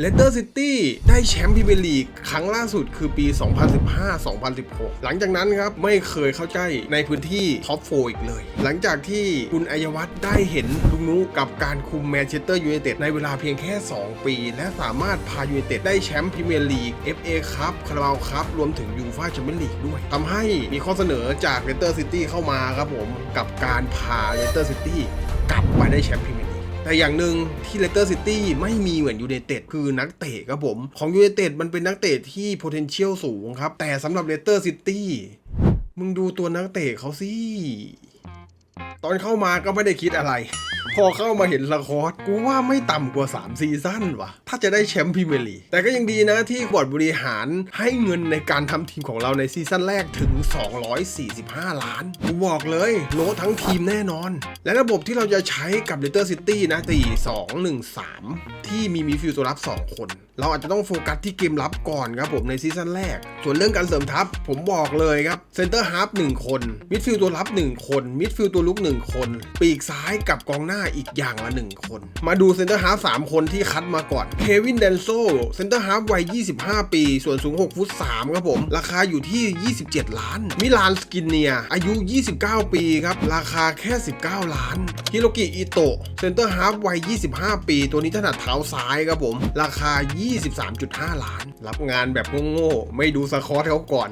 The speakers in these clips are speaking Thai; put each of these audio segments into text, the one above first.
เลสเตอร์ซิตี้ได้แชมป์พรีเมียร์ลีกครั้งล่าสุดคือปี 2015-2016 หลังจากนั้นครับ ไม่เคยเข้าใจในพื้นที่ท็อปโฟอีกเลย หลังจากที่คุณอัยวัฒน์ได้เห็นลุงนุกับการคุมแมนเชสเตอร์ยูไนเต็ดในเวลาเพียงแค่ 2 ปี และสามารถพายูไนเต็ดได้แชมป์พรีเมียร์ลีก FA คัพคาราบาวคัพรวมถึงยูฟ่าแชมเปี้ยนลีกด้วยทำให้มีข้อเสนอจากเลสเตอร์ซิตี้เข้ามาครับผมกับการพาเลสเตอร์ซิตี้กลับมาได้แชมป์พรีเมียร์ แต่อย่างหนึ่งที่เลสเตอร์ซิตี้ไม่มีเหมือนยูไนเต็ดคือนักเตะครับผม ของยูไนเต็ดมันเป็นนักเตะที่ potential สูงครับ แต่สำหรับเลสเตอร์ซิตี้มึงดูตัวนักเตะเขาสิ ตอนเข้ามาก็ไม่ได้คิดอะไร พอเข้ามาเห็นสครกูว่าไม่ต่ำกว่า 3 ซีซั่นวะถ้าจะได้แชมป์พรีเมียร์ลีกแต่ก็ยังดีนะที่บอร์ดบริหารให้เงินในการทำทีมของเราในซีซั่นแรกถึง 245 ล้านกูบอกเลยโลทั้งทีมแน่นอน และระบบที่เราจะใช้กับเลสเตอร์ซิตี้นะตี2 1 3 ที่มีมีฟิลตัวรับ 2 คน เราอาจจะต้องโฟกัสที่เกมรับก่อนครับผมในซีซั่นแรก ส่วนเรื่องการเสริมทัพผมบอกเลยครับเซนเตอร์ฮาร์ฟ1คนมิดฟิลตัวรับ 1 คนมิดฟิลตัวลุก 1 คน ปีกซ้ายกับกองหน้าอีกอย่างละ 1 คน มาดูเซนเตอร์ฮาร์ฟ3คนที่คัดมาก่อน เควินเดนโซเซนเตอร์ฮาร์ฟวัย 25 ปี ส่วนสูง 6 ฟุต 3 ครับผม ราคาอยู่ที่ 27 ล้าน มิลานสกินเนีย อายุ 29 ปีครับ ราคาแค่ 19 ล้าน ฮิโรกิอิโตะเซนเตอร์ฮาร์ฟวัย 25 ปี ตัวนี้ถนัดเท้าซ้ายครับผม ราคา 23.5 ล้าน รับงานแบบโง่ๆไม่ดูสคอร์ตเขาก่อน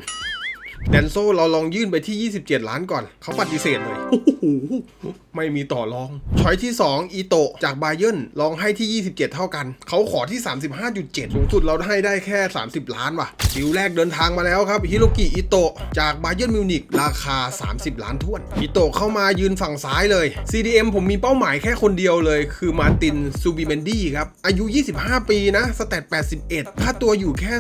แดนโซเราลองยื่นไปที่ 27 ล้านก่อน เขาปฏิเสธเลยไม่มีต่อรอง ช้อยที่ 2 อีโตะจากบาเยิร์นลองให้ที่ 27 เท่ากัน เขาขอที่ 35.7 สูงสุดเราให้ได้แค่ 30 ล้านว่ะดิวแรกเดินทางมาแล้วครับฮิโรกิอิโตะจากบาเยิร์นมิวนิกราคา 30 ล้านท้วนอิโตะเข้ามายืนฝั่งซ้ายเลย CDM ผมมีเป้าหมายแค่คนเดียวเลย คือมาร์ตินซูบิเมนดี้ครับ อายุ 25 ปีนะสแตท81ค่าตัวอยู่แค่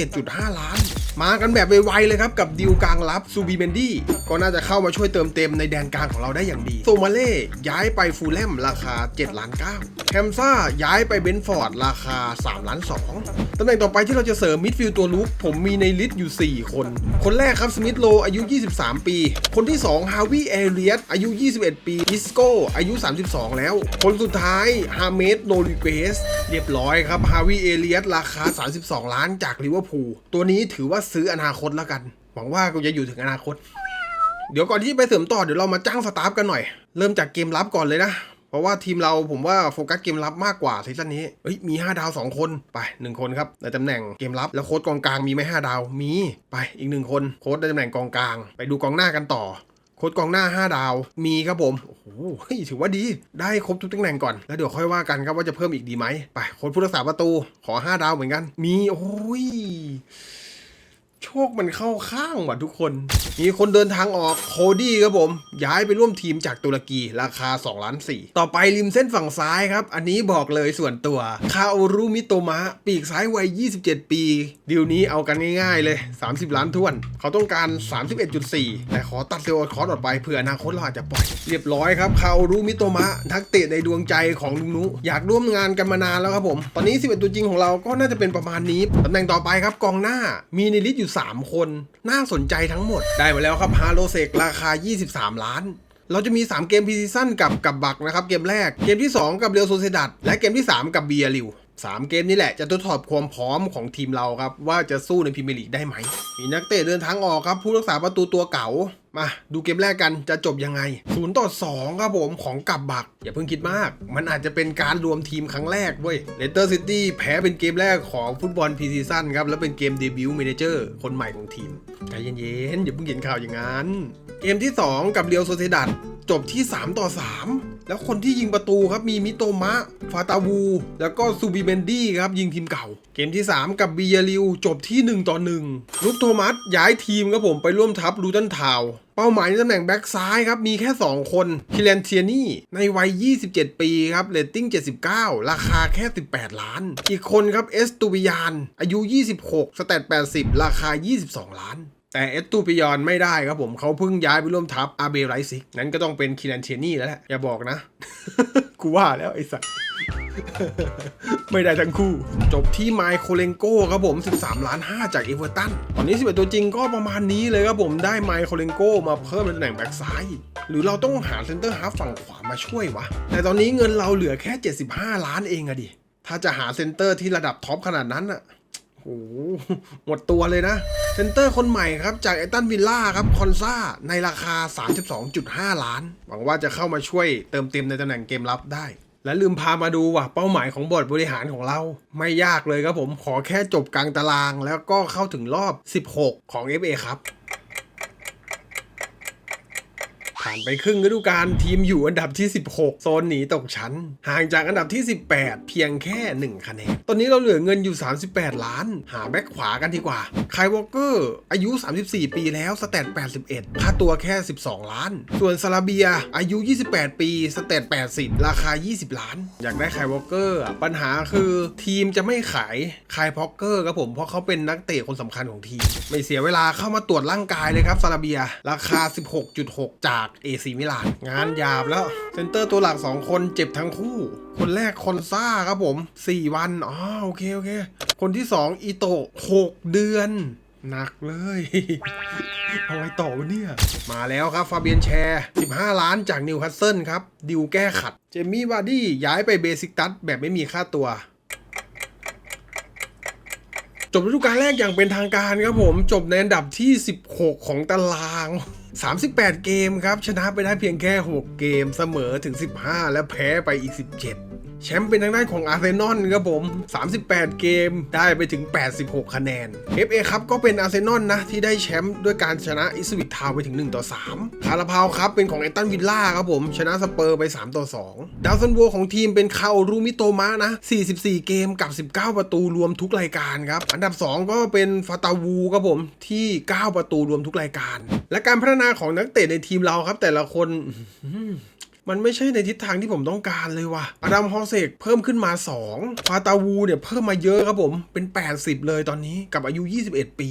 37.5 ล้าน มากันแบบไวๆเลยครับกับดิิวกลางรับซูบีเบนดี้ก็น่าจะเข้ามาช่วยเติมเต็มในแดนกลางของเราได้อย่างดีโซมาเล่ย้ายไปฟูลแลมราคา7ล้าน9แฮมซ่าย้ายไปเบนฟอร์ดราคา3ล้าน2ตำแหน่งต่อไปที่เราจะเสริมมิดฟิลด์ตัวลุกผมมีในลิสต์อยู่ 4 คน คนแรกครับสมิธโลอายุ 23 ปี คนที่2ฮาวิเอเลียตอายุ 21 ปีอิสโกอายุ 32 แล้ว คนสุดท้ายฮาเมดโนริเกสเรียบร้อยครับฮาวิเอเลียตราคา 32 ล้านจากลิเวอร์พูลตัวนี้ถือว่าซื้ออนาคตแล้วกัน หวังว่ากูจะอยู่ถึงอนาคต เดี๋ยวก่อนที่ไปเสริมต่อเดี๋ยวเรามาจ้างสตาฟกันหน่อย เริ่มจากเกมรับก่อนเลยนะ เพราะว่าทีมเราผมว่าโฟกัสเกมรับมากกว่าซีซั่นนี้เฮ้ยมี 5 ดาว 2 คนไป 1 คนครับในตำแหน่งเกมรับแล้วโค้ดกองกลางมีไหม5ดาวมีไปอีก1คนโค้ดในตำแหน่งกองกลาง ไปดูกองหน้ากันต่อโค้ดกองหน้า 5 ดาวมีครับผม โอ้โหเฮ้ยถือว่าดีได้ครบทุกตำแหน่งก่อน แล้วเดี๋ยวค่อยว่ากันครับว่าจะเพิ่มอีกดีไหมไปโค้ดผู้รักษาประตูขอ 5 ดาวเหมือนกัน มีโอ้ย โชคมันเข้าข้างว่ะทุกคน มีคนเดินทางออกโคดี้ครับผม ย้ายไปร่วมทีมจากตุรกีราคา2ล้าน4ต่อไปริมเส้นฝั่งซ้ายครับ อันนี้บอกเลยส่วนตัว คาโอรุมิโตมะ ปีกซ้ายวัย 27 ปี ดีลนี้เอากันง่ายๆเลย 30 ล้านท้วน เขาต้องการ 31.4 แต่ขอตัดเซลล์คอร์สออกไปเผื่ออนาคตเราอาจจะปล่อย เรียบร้อยครับคาโอรุมิโตมะนักเตะในดวงใจของลุงนุ อยากร่วมงานกันมานานแล้วครับผม ตอนนี้ 11 ตัวจริงของเราก็น่าจะเป็นประมาณนี้ตำแหน่งต่อไปครับกองหน้ามีในลิสต์อยู่3 คน น่าสนใจทั้งหมด ได้มาแล้วครับฮาโลเซกราคา 23 ล้าน เราจะมี 3 เกมพีซีซั่นกับกับบักนะครับเกมแรก เกมที่ 2 กับเรียวโซเซดัดและเกมที่ 3 กับเบียริว3เกมนี้แหละจะทดสอบความพร้อมของทีมเราครับ ว่าจะสู้ในพรีเมียร์ลีกได้ไหม มีนักเตะเดินทางออกครับ ผู้รักษาประตูตัวเก่า มาดูเกมแรกกันจะจบยังไง0ต่อ2ครับผมของกับบัก อย่าเพิ่งคิดมาก มันอาจจะเป็นการรวมทีมครั้งแรกเว้ยเลสเตอร์ซิตี้แพ้เป็นเกมแรกของฟุตบอลพรีซีซั่นครับ แล้วเป็นเกมเดบิวต์เมเนเจอร์คนใหม่ของทีม ใจเย็นๆอย่าเพิ่งเห็นข่าวอย่างนั้น เกมที่ 2 กับเรียวโซเซดัดจบที่ 3 ต่อ 3 แล้วคนที่ยิงประตูครับมีมิโตมะ ฟาตาวู แล้วก็ซูบิเบนดี้ครับยิงทีมเก่า เกมที่ 3 กับบียาริวจบที่ 1 ต่อ 1 ลุกโทมัสย้ายทีมครับผมไปร่วมทัพลูตันทาว เป้าหมายในตำแหน่งแบ็กซ้ายครับ มีแค่ 2 คนคิเลนเทียนี่ในวัย 27 ปีครับเรตติ้ง 79 ราคาแค่ 18 ล้าน อีกคนครับเอสตูบิยาน อายุ 26 สแตท 80 ราคา 22 ล้าน แต่เอสตูปิยอนไม่ได้ครับผมเขาเพิ่งย้ายไปร่วมทัพอาเบไรซิก นั้นก็ต้องเป็นคิรันเทียนี่แล้วแหละ อย่าบอกนะ กูว่าแล้วไอ้สัสไม่ได้ทั้งคู่ จบที่ไมโครเลนโก้ครับผม 13 ล้าน 5 จากเอเวอร์ตัน ตอนนี้ 11 ตัวจริงก็ประมาณนี้เลยครับผมได้ไมโครเลนโก้มาเพิ่มในตำแหน่งแบ็กซ้าย หรือเราต้องหาเซนเตอร์ฮาร์ฟฝั่งขวามาช่วยวะ แต่ตอนนี้เงินเราเหลือแค่ 75 ล้านเองอะดิ ถ้าจะหาเซนเตอร์ที่ระดับท็อปขนาดนั้นอะ โอ้หหมดตัวเลยนะ เซนเตอร์คนใหม่ครับ จากไอตันวิลล่าครับ คอนซาในราคา 32.5 ล้าน หวังว่าจะเข้ามาช่วยเติมเต็มในตำแหน่งเกมรับได้ และลืมพามาดูว่าเป้าหมายของบอร์ดบริหารของเรา ไม่ยากเลยครับผมขอแค่จบกลางตาราง แล้วก็เข้าถึงรอบ 16 ของ FA ครับ ผ่านไปครึ่งฤดูกาลทีมอยู่อันดับที่ 16 โซนหนีตกชั้น ห่างจากอันดับที่ 18 เพียงแค่ 1 คะแนน ตอนนี้เราเหลือเงินอยู่ 38 ล้าน หาแบ็คขวากันดีกว่าไคยวอลเกอร์อายุ 34 ปีแล้วสแตท81 ค่าตัวแค่ 12 ล้าน ส่วนซาลาเบียอายุ 28 ปีสแตท80 ราคา 20 ล้าน อยากได้ไคยวอลเกอร์ปัญหาคือทีมจะไม่ขายไคพ็อกเกอร์ครับผมเพราะเขาเป็นนักเตะคนสำคัญของทีม ไม่เสียเวลาเข้ามาตรวจร่างกายเลยครับซาลาเบีย ราคา 16.6 จากเอซีมิลานงานหยาบแล้ว เซนเตอร์ตัวหลัก 2 คนเจ็บทั้งคู่ คนแรกคอนซ่าครับผม 4 วันอ๋อโอเคโอเค คนที่ 2 อีโตะ6เดือน หนักเลยเอาไว้ต่อวะเนี่ย มาแล้วครับฟาเบียนแชร์ 15 ล้านจากนิวคาสเซิลครับ ดิวแก้ขัด เจมี่วาร์ดี้ย้ายไปเบสิกตัสแบบไม่มีค่าตัวจบฤดูกาลแรกอย่างเป็นทางการครับผม จบในอันดับที่ 16 ของตาราง 38 เกมครับ ชนะไปได้เพียงแค่ 6 เกมเสมอถึง 15 และแพ้ไปอีก 17 แชมป์เป็นทางด้านของอาร์เซนอลครับผม 38 เกมได้ไปถึง 86 คะแนน FA ครับก็เป็นอาร์เซนอลนะ ที่ได้แชมป์ด้วยการชนะอิสวิตทาวไปถึง 1 ต่อ 3 คาราพาวครับ เป็นของไอตันวิลล่าครับผม ชนะสเปอร์ไป 3 ต่อ 2 ดาวซันโวของทีมเป็นคาโอรูมิโตมะนะ 44 เกมกับ 19 ประตูรวมทุกรายการครับ อันดับ 2 ก็เป็นฟาตาวูครับผมที่ 9 ประตูรวมทุกรายการ และการพัฒนาของนักเตะในทีมเราครับแต่ละคน มันไม่ใช่ในทิศทางที่ผมต้องการเลยว่ะอดัมฮอเซกเพิ่มขึ้นมา 2 ฟาตาวูเนี่ยเพิ่มมาเยอะครับผมเป็น 80 เลยตอนนี้กับอายุ 21 ปี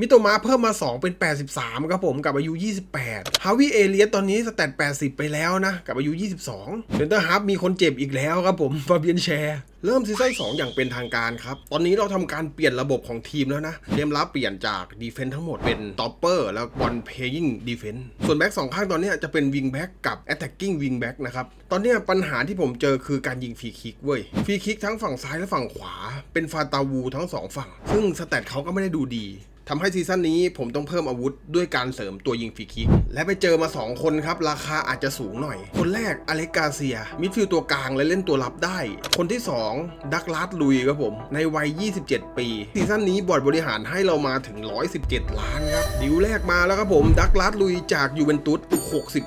มิโตมาเพิ่มมา 2 เป็น 83 ครับผมกับอายุ 28 ฮาวิเอเลียสตอนนี้สแตท80 ไปแล้วนะ กับอายุ 22เซนเตอร์ฮับมีคนเจ็บอีกแล้วครับผมฟาเบียนแชร์เริ่มซีซั่น2 อย่างเป็นทางการครับ ตอนนี้เราทำการเปลี่ยนระบบของทีมแล้วนะ เกมรับเปลี่ยนจากดีเฟน s ์ทั้งหมดเป็นท็อปเปอร์แล้วบอลเพย์ยิงดีเฟน s ์ส่วนแบ็กสองข้างตอนนี้จะเป็นวิงแบ็กกับแอตแทกกิ้งวิงแบ็กนะครับ ตอนนี้ปัญหาที่ผมเจอคือการยิงฟรีคิกเว้ย ฟรีคิกทั้งฝั่งซ้ายและฝั่งขวา เป็นฟาตาวูทั้งสองฝั่ง ซึ่งสแตทเขาก็ไม่ได้ดูดี ทำให้ซีซั่นนี้ผมต้องเพิ่มอาวุธด้วยการเสริมตัวยิงฟรีคิก และไปเจอมา 2 คนครับ ราคาอาจจะสูงหน่อย คนแรกอเล็กกาเซีย มิดฟิลด์ตัวกลางและเล่นตัวรับได้ คนที่ 2 ดักลาดลุยครับผม ในวัย 27 ปีซีซั่นนี้บอร์ดบริหารให้เรามาถึง 117 ล้านครับดิวแรกมาแล้วครับผม ดักลาดลุยจากยูเวนตุส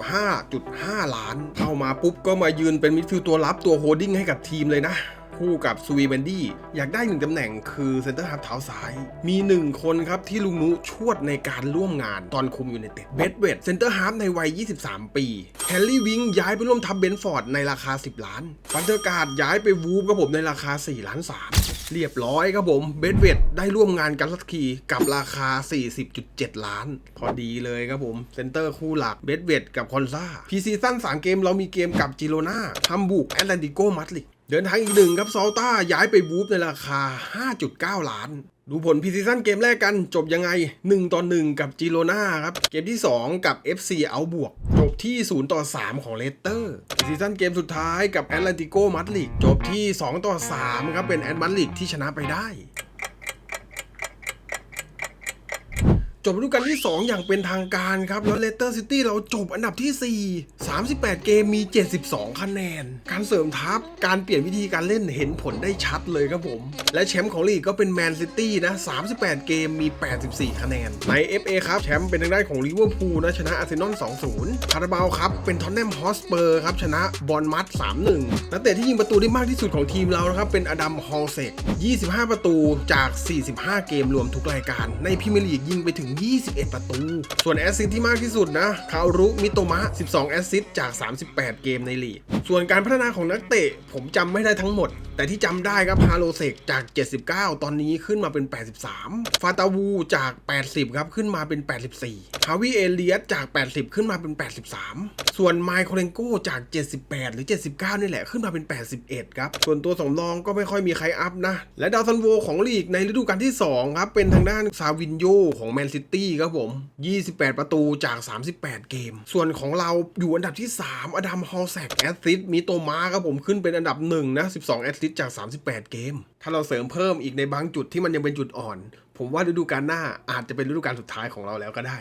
65.5 ล้าน เข้ามาปุ๊บก็มายืนเป็นมิดฟิลด์ตัวรับตัวโฮดดิ้งให้กับทีมเลยนะ คู่กับซูวีเบนดี้อยากได้หนึ่งตำแหน่งคือเซนเตอร์ฮับเท้าซ้าย มีหนึ่งคนครับที่ลุงนุชวดในการร่วมงานตอนคุมอยูไนเต็ดเบดเวดเซนเตอร์ฮับในวัย 23 ปีแฮร์รี่วิงย้ายไปร่วมทัพเบนฟอร์ดในราคา 10 ล้านฟันเตอร์การ์ดย้ายไปวูฟครับผมในราคา 4 ล้าน3เรียบร้อยครับผมเบดเวดได้ร่วมงานกันสักทีกับราคา 40.7 ล้าน พอดีเลยครับผมเซนเตอร์คู่หลักเบดเวดกับคอนซาพีซีซั่น3เกมเรามีเกมกับจิโรนาฮัมบูกแอตแลนติโกมาดริด เดินทางอีกหนึ่งครับซอลต้าย้ายไปบูฟในราคา 5.9 ล้าน ดูผลพรีซีซั่นเกมแรกกันจบยังไง 1 ต่อ 1 กับจิโรนาครับ เกมที่ 2 กับ FC เอาบวก จบที่ 0 ต่อ 3 ของเลสเตอร์ซีซั่นเกมสุดท้ายกับแอตแลนติโกมาดลิกจบที่ 2 ต่อ 3 ครับเป็นแอตมาดลิกที่ชนะไปได้ จบฤดูกาลที่ 2 อย่างเป็นทางการครับ แล้วเลสเตอร์ซิตี้เราจบอันดับที่ 4 38 เกมมี 72 คะแนน การเสริมทัพ การเปลี่ยนวิธีการเล่นเห็นผลได้ชัดเลยครับผม และแชมป์ของลีกก็เป็นแมนซิตี้นะ 38 เกมมี 84 คะแนน ใน FA ครับแชมป์เป็นทางด้านของลิเวอร์พูลนะชนะอาร์เซนอล 2-0 คาราบาวครับเป็นทอนแนมฮอสเปอร์ครับชนะบอลมัด 3-1 นักเตะที่ยิงประตูได้มากที่สุดของทีมเรานะครับเป็นอดัมฮอลเซก25 ประตูจาก 45 เกมรวมทุกรายการ ในพรีเมียร์ลีกยิงไปถึง21 ประตู ส่วนแอสซิสต์ที่มากที่สุดนะ คารุ มิโตมะ 12 แอสซิสต์จาก 38 เกมในลีก ส่วนการพัฒนาของนักเตะ ผมจำไม่ได้ทั้งหมด แต่ที่จำได้ครับฮาโลเซกจาก 79 ตอนนี้ขึ้นมาเป็น 83 ฟาตาวูจาก 80 ครับขึ้นมาเป็น 84 ฮาวิเอเลียสจาก 80 ขึ้นมาเป็น 83 ส่วนไมโครเลนโกจาก 78 หรือ 79 นี่แหละขึ้นมาเป็น 81 ครับ ส่วนตัวสำรองก็ไม่ค่อยมีใครอัพนะ และดาวซันโวของลีกในฤดูกาลที่ 2 ครับ เป็นทางด้านซาวินโยของแมนซิตี้ครับผม 28 ประตูจาก 38 เกม ส่วนของเราอยู่อันดับที่ 3 อดัมฮอลแซกแอสซิสมีโตมาครับผมขึ้นเป็นอันดับ1นะ 12 แอสซิสจาก 38 เกม ถ้าเราเสริมเพิ่มอีกในบางจุดที่มันยังเป็นจุดอ่อน ผมว่าฤดูกาลหน้าอาจจะเป็นฤดูกาลสุดท้ายของเราแล้วก็ได้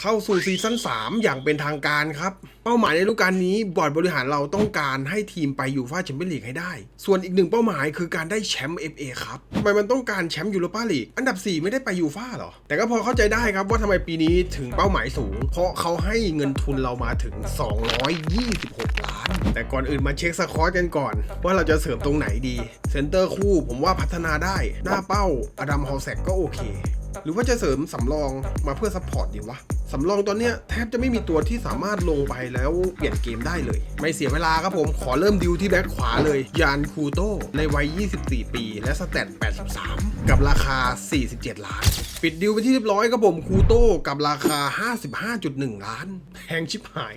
เข้าสู่ซีซั่น3 อย่างเป็นทางการครับ เป้าหมายในฤดูกาลนี้บอร์ดบริหารเราต้องการให้ทีมไปอยู่ฟ่าแชมเปี้ยนลีกให้ได้ ส่วนอีกหนึ่งเป้าหมายคือการได้แชมป์ FA ครับทำไมมันต้องการแชมป์ยูโรปาลีกอันดับ 4 ไม่ได้ไปยูฟ่าหรอ แต่ก็พอเข้าใจได้ครับว่าทำไมปีนี้ถึงเป้าหมายสูง เพราะเขาให้เงินทุนเรามาถึง 226 ล้าน แต่ก่อนอื่นมาเช็คสคอร์ตกันก่อน ว่าเราจะเสริมตรงไหนดีเซนเตอร์คู่ผมว่าพัฒนาได้ หน้าเป้าอดัมฮอลแซกก็โอเค หรือว่าจะเสริมสำรองมาเพื่อซัพพอร์ตดีวะ สำรองตอนเนี้ยแทบจะไม่มีตัวที่สามารถลงไปแล้วเปลี่ยนเกมได้เลย ไม่เสียเวลาครับผมขอเริ่มดิวที่แบ็คขวาเลย ยานคูโตในวัย 24 ปี และสแตท83 กับราคา 47 ล้าน ปิดดิวไปที่เรียบร้อยครับผมคูโตกับราคา 55.1 ล้านแพงชิบหาย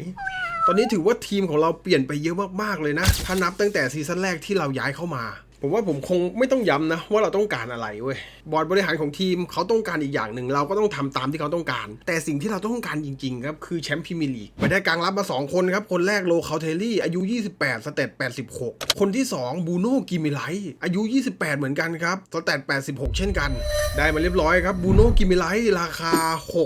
ตอนนี้ถือว่าทีมของเราเปลี่ยนไปเยอะมากๆเลยนะ ถ้านับตั้งแต่ซีซั่นแรกที่เราย้ายเข้ามา ผมว่าผมคงไม่ต้องย้ำนะว่าเราต้องการอะไรเว้ยบอร์ดบริหารของทีมเขาต้องการอีกอย่างหนึ่งเราก็ต้องทำตามที่เขาต้องการ แต่สิ่งที่เราต้องการจริงๆครับคือแชมป์พรีเมียร์ลีกไปได้กลางรับมา 2 คนครับ คนแรกโลคาเทลลี่อายุ 28 สเตต86 คนที่ 2บูโน่กิมิไลอายุ 28 เหมือนกันครับสเตต86 เช่นกัน ได้มาเรียบร้อยครับบูโน่กิมิไลราคา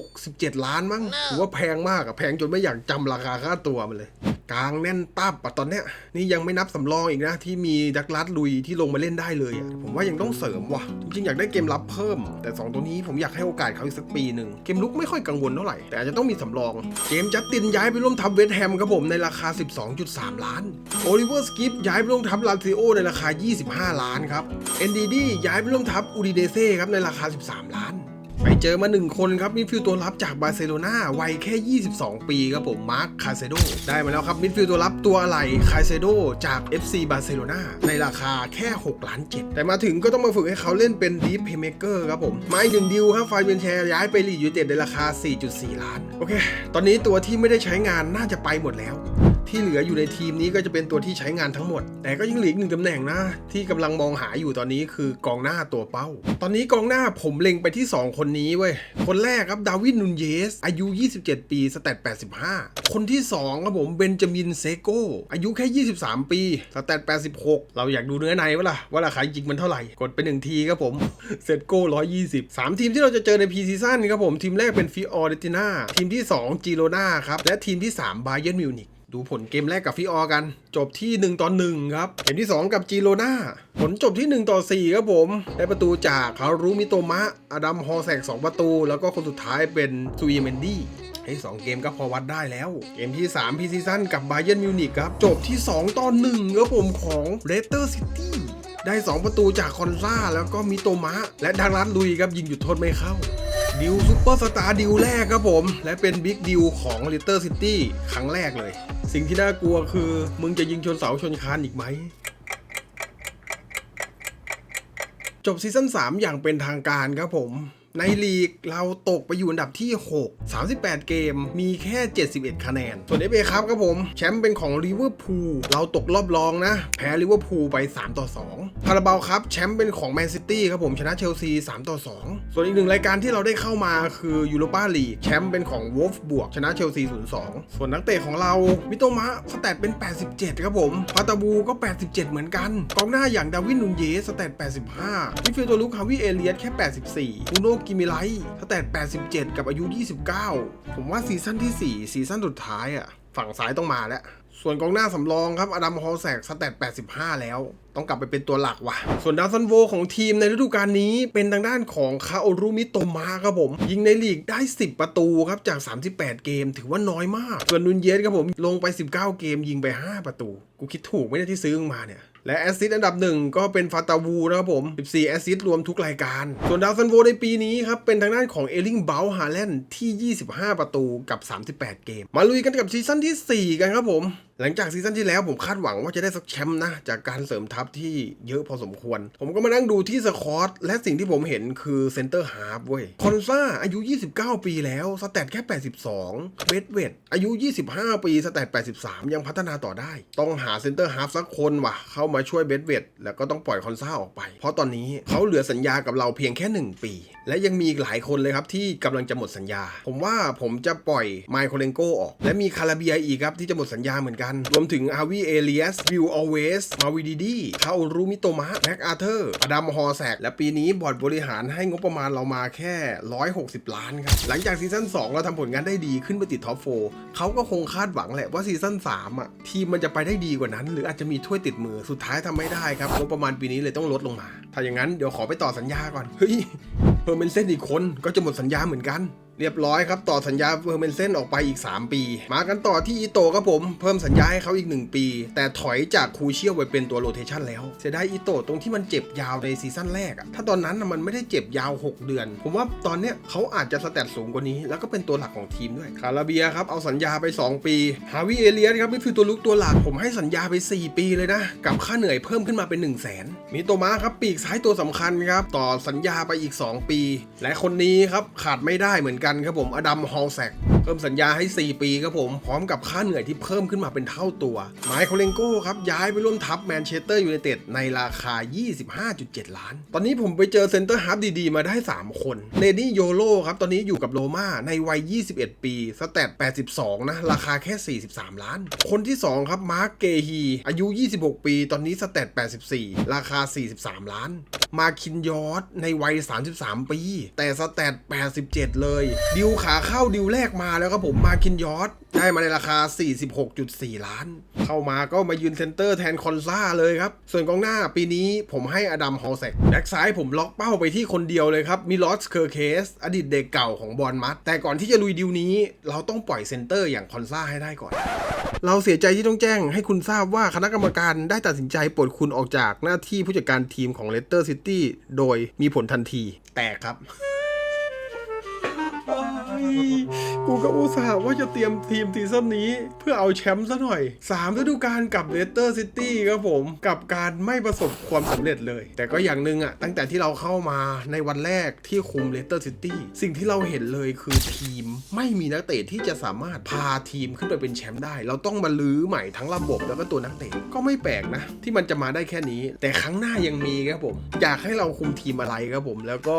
67 ล้านมั้งถือว่าแพงมากอะแพงจนไม่อยากจำราคาค่าตัวมันเลย กลางแน่นตับอะตอนเนี้ยนี่ยังไม่นับสำรองอีกนะ ที่มีดักลัดลุยที่ลงมาเล่นได้เลยอะผมว่ายังต้องเสริมว่ะ จริงๆ อยากได้เกมรับเพิ่ม แต่ 2 ตัวนี้ผมอยากให้โอกาสเขาอีกสักปีหนึ่งเกมลุกไม่ค่อยกังวลเท่าไหร่ แต่อาจจะต้องมีสำรอง เกมจัดตินย้ายไปร่วมทัพเวสแฮมครับผมในราคา 12.3 ล้านโอลิเวอร์สกิปย้ายไปร่วมทัพลาซิโอในราคา 25 ล้านครับ NDD ย้ายไปร่วมทัพอูดิเดเซ่ครับในราคา 13 ล้าน ไปเจอมาหนึ่งคนครับมิดฟิลด์ตัวรับจากบาร์เซโลนาวัยแค่ 22 ปีครับผมมาร์คคาเซโดได้มาแล้วครับมิดฟิลด์ตัวรับตัวอะไรคาเซโดจาก FC บาร์เซโลนาในราคาแค่ 6 ล้าน 7 แต่มาถึงก็ต้องมาฝึกให้เขาเล่นเป็นดีฟเพย์เมเกอร์ครับผมมาอีกหนึ่งดิวครับไฟเวนแชร์ย้ายไปลีดยูเต็ดในราคา 4.4 ล้าน โอเค ตอนนี้ตัวที่ไม่ได้ใช้งานน่าจะไปหมดแล้ว ที่เหลืออยู่ในทีมนี้ก็จะเป็นตัวที่ใช้งานทั้งหมด แต่ก็ยังเหลืออีกหนึ่งตำแหน่งนะ ที่กำลังมองหาอยู่ตอนนี้คือกองหน้าตัวเป้า ตอนนี้กองหน้าผมเล็งไปที่ 2 คนนี้เว้ย คนแรกครับดาวิดนุนเยส อายุ 27 ปีสแตท85 คนที่2ครับผมเบนจามินเซโกอายุแค่ 23 ปีสแตท86 เราอยากดูเนื้อในวะล่ะว่าราคาจริงมันเท่าไหร่ กดไปหนึ่งทีครับผมเซโก้120 3 ทีมที่เราจะเจอในพีซีซั่นครับผมทีมแรกเป็นฟิออร์เดติน่าทีมที่ 2จีโรนาครับและทีมที่ 3 บาเย r n m มิวนิก ดูผลเกมแรกกับฟิออกัน จบที่ 1ต่อ1ครับ เกมที่ 2 กับจีโรนาผลจบที่ 1 ต่อ 4 ครับผม ได้ประตูจากคารุมิโตมะ อดัมฮอแซก2 ประตู แล้วก็คนสุดท้ายเป็นซูยเมนดี้ให้สองเกมก็พอวัดได้แล้ว เกมที่3พีซีซั่นกับบาเย r n m มิวนิกครับ จบที่ 2 ต่อ1ครับผมของเรเตอร์ซิตี้ได้ 2 ประตูจากคอนซาแล้วก็มิโตมะ และดังรันลุยครับยิงหยุดโทษไม่เข้า ดิวซูเปอร์สตาร์ดิวแรกครับผม และเป็นบิ๊กดิวของลิตเตอร์ซิตี้ครั้งแรกเลย สิ่งที่น่ากลัวคือ มึงจะยิงชนเสาชนคานอีกไหม จบซีซั่น3อย่างเป็นทางการครับผม ในลีกเราตกไปอยู่อันดับที่ 6 38 เกมมีแค่ 71 คะแนน ส่วน FA ครับครับผม แชมป์เป็นของลิเวอร์พูลเราตกรอบรองนะ แพ้ลิเวอร์พูลไป 3 ต่อ 2 คาราบาวครับ แชมป์เป็นของแมนซิตี้ครับผมชนะเชลซี 3 ต่อ 2 ส่วนอีกหนึ่งรายการที่เราได้เข้ามาคือยูโรปาลีกแชมป์เป็นของวอลฟบวกชนะเชลซี 0-2 ส่วนนักเตะของเรามิโตมะสแตทเป็น 87 ครับผมปาตาบูก็ 87 เหมือนกันกองหน้าอย่างดาวินนุนเยสสแตท85มิดฟิลด์ตัวลุกฮาวิเอเลียสแค่ 84อูโนกิมิไลสแตท87 กับอายุ 29 ผมว่าซีซั่นที่ 4 ซีซั่นสุดท้ายอะฝั่งซ้ายต้องมาแล้ว ส่วนกองหน้าสำรองครับ อดัมฮอลแซกสแตท85 แล้ว ต้องกลับไปเป็นตัวหลักว่ะ ส่วนดาวซันโวของทีมในฤดูกาลนี้เป็นทางด้านของคาโอรุมิโตมะครับผม ยิงในลีกได้ 10 ประตูครับ จาก 38 เกมถือว่าน้อยมาก ส่วนนุนเยสครับผมลงไป 19 เกมยิงไป 5 ประตู กูคิดถูกไม่ได้ที่ซื้อมาเนี่ย และแอสซิสต์อันดับหนึ่งก็เป็นฟาตาวูนะครับผม 14 แอสซิสต์รวมทุกรายการ ส่วนดาวซันโวในปีนี้ครับ เป็นทางด้านของเอลิงเบลฮาแลนด์ที่ 25 ประตูกับ 38 เกม มาลุยกันกับซีซั่นทีสี่4 กันครับผมหลังจากซีซั่นที่แล้วผมคาดหวังว่าจะได้สักแชมป์นะ จากการเสริมทัพที่เยอะพอสมควร ผมก็มานั่งดูที่สคอตและสิ่งที่ผมเห็นคือเซนเตอร์ฮาร์ฟเว้ยคอนซ่าอายุ 29 ปีแล้ว สแตทแค่ 82เบดเวดอายุ 25 ปี สแตท 83 ยังพัฒนาต่อได้ ต้องหาเซนเตอร์ฮาร์ฟสักคนว่ะ เข้ามาช่วยเบดเวดแล้วก็ต้องปล่อยคอนซ่าออกไป เพราะตอนนี้เขาเหลือสัญญากับเราเพียงแค่ 1 ปี และยังมีอีกหลายคนเลยครับที่กำลังจะหมดสัญญา ผมว่าผมจะปล่อยไมโครเลนโกออก และมีคาราเบียอีกครับที่จะหมดสัญญาเหมือนกัน รวมถึงอาวีเอเลียสวิลอเวสมาวิดีดีคาโอรูมิโตมะแม็กอาเธอร์อดัมฮอแซกและปีนี้บอร์ดบริหารให้งบประมาณเรามาแค่ 160 ล้านครับ หลังจากซีซั่น2 เราทำผลงานได้ดีขึ้นไปติดท็อปโฟเขาก็คงคาดหวังแหละว่าซีซั่น3อะทีมมันจะไปได้ดีกว่านั้น หรืออาจจะมีถ้วยติดมือสุดท้ายทำไม่ได้ครับงบประมาณปีนี้เลยต้องลดลงมา ถ้าอย่างนั้นเดี๋ยวขอไปต่อสัญญาก่อนเฮ้ย เพอร์เมนเซนอีกคนก็จะหมดสัญญาเหมือนกัน เรียบร้อยครับ ต่อสัญญาเพอร์เมนเซนออกไปอีก 3 ปี มากันต่อที่อิโตครับผม เพิ่มสัญญาให้เขาอีก 1 ปี แต่ถอยจากคูเชียลไปเป็นตัวโรเทชันแล้วเสียดายอิโตตรงที่มันเจ็บยาวในซีซั่นแรกอะถ้าตอนนั้นมันไม่ได้เจ็บยาว 6 เดือน ผมว่าตอนเนี้ยเขาอาจจะสแตทสูงกว่านี้ แล้วก็เป็นตัวหลักของทีมด้วยคาราเบียครับเอาสัญญาไป 2 ปีฮาวิเอเลียสครับนี่คือตัวลุกตัวหลักผมให้สัญญาไป 4 ปีเลยนะกับค่าเหนื่อยเพิ่มขึ้นมาเป็น 1 0 0 0 0แสนมีโตมาครับปีกซ้ายตัวสำคัญครับต่อสัญญาไปอีก 2 ปี และคนนี้ครับขาดไม่ได้เหมือนกันครับผมอดัมฮอลแซกเพิ่มสัญญาให้ 4 ปีครับผม พร้อมกับค่าเหนื่อยที่เพิ่มขึ้นมาเป็นเท่าตัว ไมโครเลนโก้ครับย้ายไปร่วมทัพแมนเชสเตอร์ยูไนเต็ดในราคา 25.7 ล้าน ตอนนี้ผมไปเจอเซนเตอร์ฮาร์ฟดีๆ มาได้ 3 คนเลนี่โยโลครับตอนนี้อยู่กับโรม่าในวัย 21 ปี สแตท82 นะ ราคาแค่ 43 ล้าน คนที่ 2 ครับมาร์กเกฮีอายุ 26 ปี ตอนนี้สแตท84 ราคา 43 ล้าน มาคินยอสในวัย 33 ปี แต่สแตท87 เลย ดิวขาเข้าดิวแรกมาแล้วครับผมมาคินยอสได้มาในราคา 46.4 ล้าน เข้ามาก็มายืนเซนเตอร์แทนคอนซ่าเลยครับ ส่วนกองหน้าปีนี้ผมให้อดัมฮอลแซกแบ็กซ้ายผมล็อกเป้าไปที่คนเดียวเลยครับมิลอสเคอร์เคส อดีตเด็กเก่าของบอลมัดแต่ก่อนที่จะลุยดิวนี้ เราต้องปล่อยเซนเตอร์อย่างคอนซ่าให้ได้ก่อน เราเสียใจที่ต้องแจ้งให้คุณทราบว่าคณะกรรมการได้ตัดสินใจปลดคุณออกจากหน้าที่ผู้จัดการทีมของเลสเตอร์ซิตี้โดยมีผลทันที แตกครับ กูก็อุตส่าห์ว่าจะเตรียมทีมซีซั่นนี้ เพื่อเอาแชมป์ซะหน่อย3ฤดูกาลกับเลสเตอร์ซิตี้ครับผม กับการไม่ประสบความสำเร็จเลย แต่ก็อย่างหนึ่งอะตั้งแต่ที่เราเข้ามาในวันแรกที่คุมเลสเตอร์ซิตี้สิ่งที่เราเห็นเลยคือทีมไม่มีนักเตะที่จะสามารถพาทีมขึ้นไปเป็นแชมป์ได้ เราต้องมาลื้อใหม่ทั้งระบบแล้วก็ตัวนักเตะก็ไม่แปลกนะ ที่มันจะมาได้แค่นี้ แต่ครั้งหน้ายังมีครับผม อยากให้เราคุมทีมอะไรครับผมแล้วก็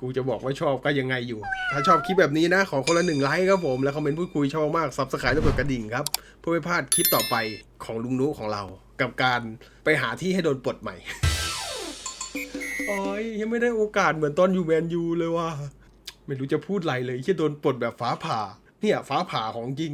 กูจะบอกว่าชอบก็ยังไงอยู่ ถ้าชอบคลิปแบบนี้นะ ขอคนละหนึ่งไลค์ครับผม แล้วคอมเมนต์พูดคุยชอบมากซับสไครต์แล้วกดกระดิ่งครับ เพื่อไม่พลาดคลิปต่อไปของลุงนุของเรา กับการไปหาที่ให้โดนปลดใหม่ โอ้ยยังไม่ได้โอกาสเหมือนตอนอยู่แมนยูเลยว่ะ ไม่รู้จะพูดอะไรเลยที่โดนปลดแบบฟ้าผ่า เนี่ยฟ้าผ่าของจริง